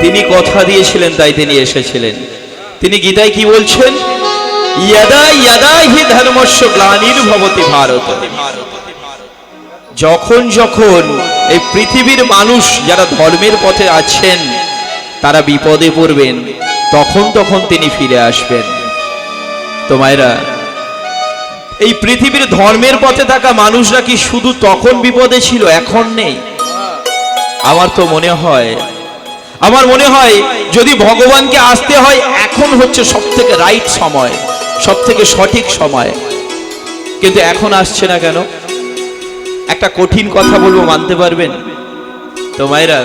তিনি কথা দিয়েছিলেন, তাই তিনি এসেছিলেন। তিনি গীতায় কি বলছেন? হি যখন যখন এই পৃথিবীর মানুষ যারা ধর্মের পথে আছেন, তারা বিপদে পড়বেন, তখন তখন তিনি ফিরে আসবেন। তোমায়রা এই পৃথিবীর ধর্মের পথে থাকা মানুষরা কি শুধু তখন বিপদে ছিল, এখন নেই? আমার তো মনে হয় আমার মনে হয় যদি ভগবানকে আসতে হয়, এখন হচ্ছে সব থেকে রাইট সময় সব থেকে সঠিক সময়। কিন্তু এখন আসছে না কেন? একটা কঠিন কথা বলব, মানতে পারবেন? তো মায়েরা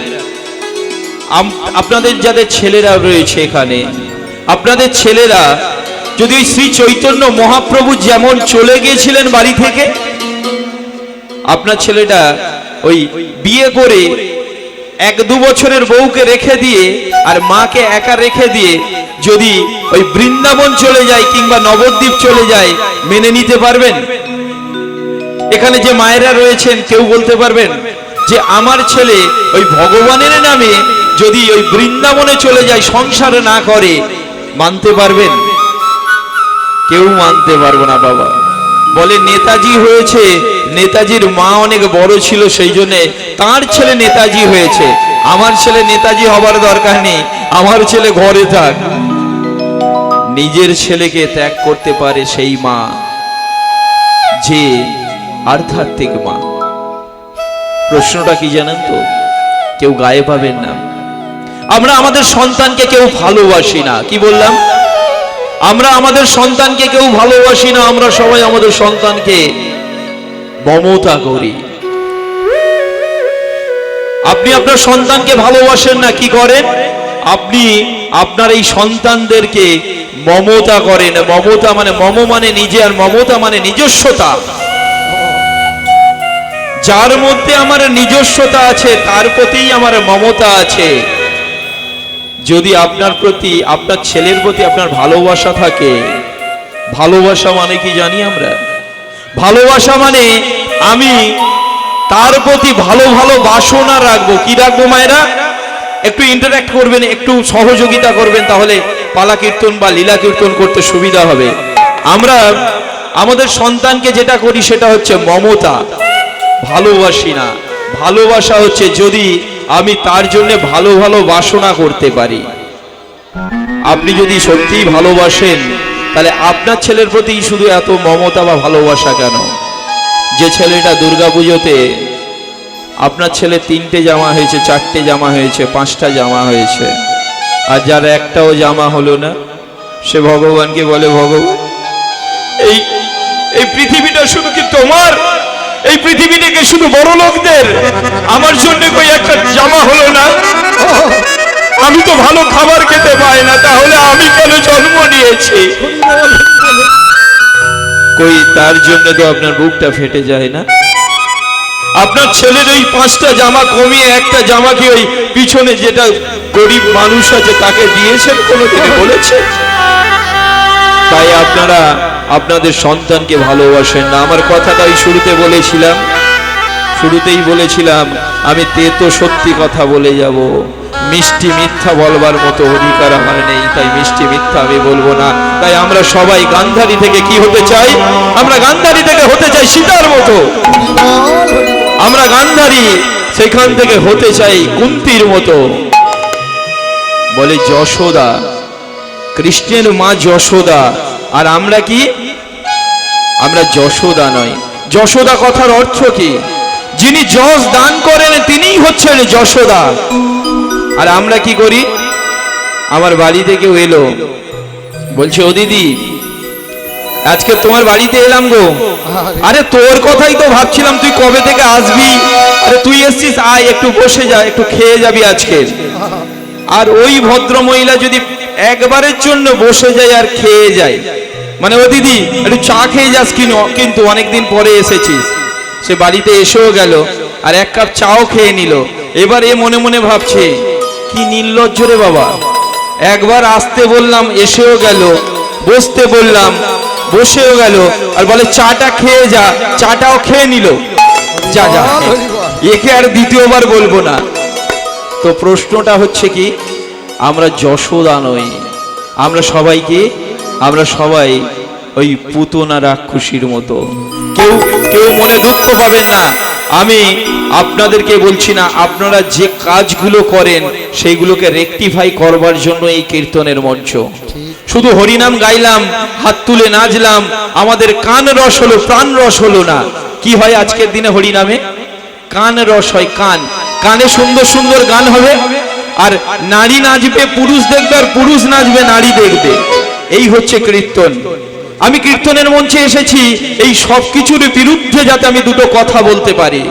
আপনাদের যাদের ছেলেরা রয়েছে এখানে, আপনাদের ছেলেরা যদি শ্রী চৈতন্য মহাপ্রভু যেমন চলে গিয়েছিলেন বাড়ি থেকে, আপনার ছেলেটা ওই বিয়ে করে এক দু বছরের বউকে রেখে দিয়ে আর মাকে একা রেখে দিয়ে যদি ওই বৃন্দাবন চলে যায় কিংবা নবদ্বীপ চলে যায়, মেনে নিতে পারবেন? এখানে যে মায়েরা রয়েছেন, কেউ বলতে পারবেন যে আমার ছেলে ওই ভগবানের নামে যদি ওই বৃন্দাবনে চলে যায়, সংসার না করে, মানতে পারবেন? কেউ মানতে পারব না, বাবা। বলে, নেতাজি হয়েছে নেতাজির মা অনেক বড় ছিল, সেই জন্য তার ছেলে নেতাজি হয়েছে। আমার ছেলে নেতাজি হবার দরকার নেই, আমার ছেলে ঘরে থাক। নিজের ছেলেকে ত্যাগ করতে পারে সেই মা, যে আধ্যাত্মিক মা। প্রশ্নটা কি জানেন তো? কেউ গায়ে পাবেন না। আমরা আমাদের সন্তানকে কেউ ভালোবাসি না, কি বললাম? আমরা আমাদের সন্তানকে কেউ ভালোবাসি না, আমরা সবাই আমাদের সন্তানকে মমতা করি। আপনি আপনার সন্তানকে ভালোবাসেন না, কি করেন? আপনি আপনার এই সন্তানদেরকে মমতা করেন। মমতা মানে মম মানে নিজে আর মমতা মানে নিজস্বতা। যার মধ্যে আমার নিজস্বতা আছে, তার প্রতিই আমার মমতা আছে। যদি আপনার প্রতি, আপনার ছেলের প্রতি আপনার ভালোবাসা থাকে, ভালোবাসা মানে কি জানি আমরা? ভালোবাসা মানে আমি তার প্রতি ভালো ভালো বাসনা রাখব। কি রাখব মায়েরা? একটু ইন্টারাক্ট করবেন, একটু সহযোগিতা করবেন, তাহলে পালা কীর্তন বা লীলা কীর্তন করতে সুবিধা হবে। আমরা আমাদের সন্তানকে যেটা করি সেটা হচ্ছে মমতা। ভালোবাসি না। ভালোবাসা হচ্ছে যদি আমি তার জন্য ভালো ভালো বাসনা করতে পারি। আপনি যদি সত্যিই ভালোবাসেন তাহলে আপনার ছেলের প্রতি শুধু এত মমতা বা ভালোবাসা কেন? যে ছেলেটা দুর্গাপুজোতে আপনার ছেলে তিনটে জামা হয়েছে, চারটে জামা হয়েছে, পাঁচটা জামা হয়েছে, আর যার একটাও জামা হলো না, সে ভগবানকে বলে, ভগবান, এই এই পৃথিবীটা শুধু কি তোমার? এই পৃথিবীটাকে শুধু বড় লোকদের আমার জন্য কই একটা জামা ভালো খাবার খেতে পাই না, তাহলে আমি কেন জন্ম নিয়েছি? কই, তার জন্য তো আপনার বুকটা ফেটে যায় না? আপনার ছেলের ওই পাঁচটা জামা কমিয়ে একটা জামা কি ওই পিছনে যেটা গরিব মানুষ আছে, তাকে দিয়েছেন কোনো তিনি বলেছেন তাই আপনারা আপনাদের সন্তানকে ভালোবাসেন না। আমার কথাটা ওই শুরুতে বলেছিলাম। শুরুতেই বলেছিলাম, আমি তেতো সত্যি কথা বলে যাব। মিষ্টি মিথ্যা বলবার মতো অধিকার আমার নেই, তাই মিষ্টি মিথ্যা আমি বলব না। তাই আমরা সবাই গান্ধারী থেকে কি হতে চাই? আমরা গান্ধারী থেকে হতে চাই সীতার মতো। আমরা গান্ধারী সেখান থেকে হতে চাই কুন্তির মতো। বলে যশোদা, কৃষ্ণের মা যশোদা, আর আমরা কি? আমরা যশোদা নয় যশোদা কথার অর্থ কি? যিনি যশ দান করেন, তিনিই হচ্ছেন যশোদা। আর আমরা কি করি? আমার বাড়িতে কেউ এলো। বলছে ও দিদি আজকে তোমার বাড়িতে এলাম গো। আরে। তোর কথাই তো ভাবছিলাম তুই কবে থেকে আসবি? আরে তুই এসছিস আয় একটু বসে যা একটু খেয়ে যাবি আজকে। আর ওই ভদ্র মহিলা যদি একবারের জন্য বসে যায় আর খেয়ে যায়। মানে ও দিদি একটু চা খেয়ে যাস কিনো কিন্তু অনেকদিন পরে এসেছিস। সে বাড়িতে এসেও গেল আর এক কাপ চাও খেয়ে নিল। এবার এ মনে মনে ভাবছে কি নির্লজ্জ রে বাবা? একবার আসতে বললাম, এসেও গেল। বসতে বললাম, বসেও গেল। আর বলে, চাটা খেয়ে যা। চাটাও খেয়ে নিল। যা যা একে আর দ্বিতীয়বার বলব না। তো প্রশ্নটা হচ্ছে কি, আমরা যশোদা নই। আমরা সবাইকে আমরা সবাই ওই পুতনা রাক্ষসীর মতো। কেউ কেউ মনে দুঃখ পাবেন না। আমি আপনাদেরকে বলছি না, আপনারা যে কাজগুলো করেন, সেইগুলোকে রেকটিফাই করবার জন্য এই কীর্তনের মঞ্চ। শুধু হরিনাম গাইলাম, হাত তুলে নাচলাম, আমাদের কান রস হলো, প্রাণ রস হলো না। কি হয় আজকের দিনে হরিনামে? কান রস হয় কান। কানে সুন্দর সুন্দর গান হবে, আর নারী নাচবে, পুরুষ দেখবে, আর পুরুষ নাচবে, নারী দেখবে। এই হচ্ছে কীর্তন। আমি কীর্তনের মঞ্চে এসেছি, এই সব কিছুর বিরুদ্ধে যাতে আমি দুটো কথা বলতে পারি।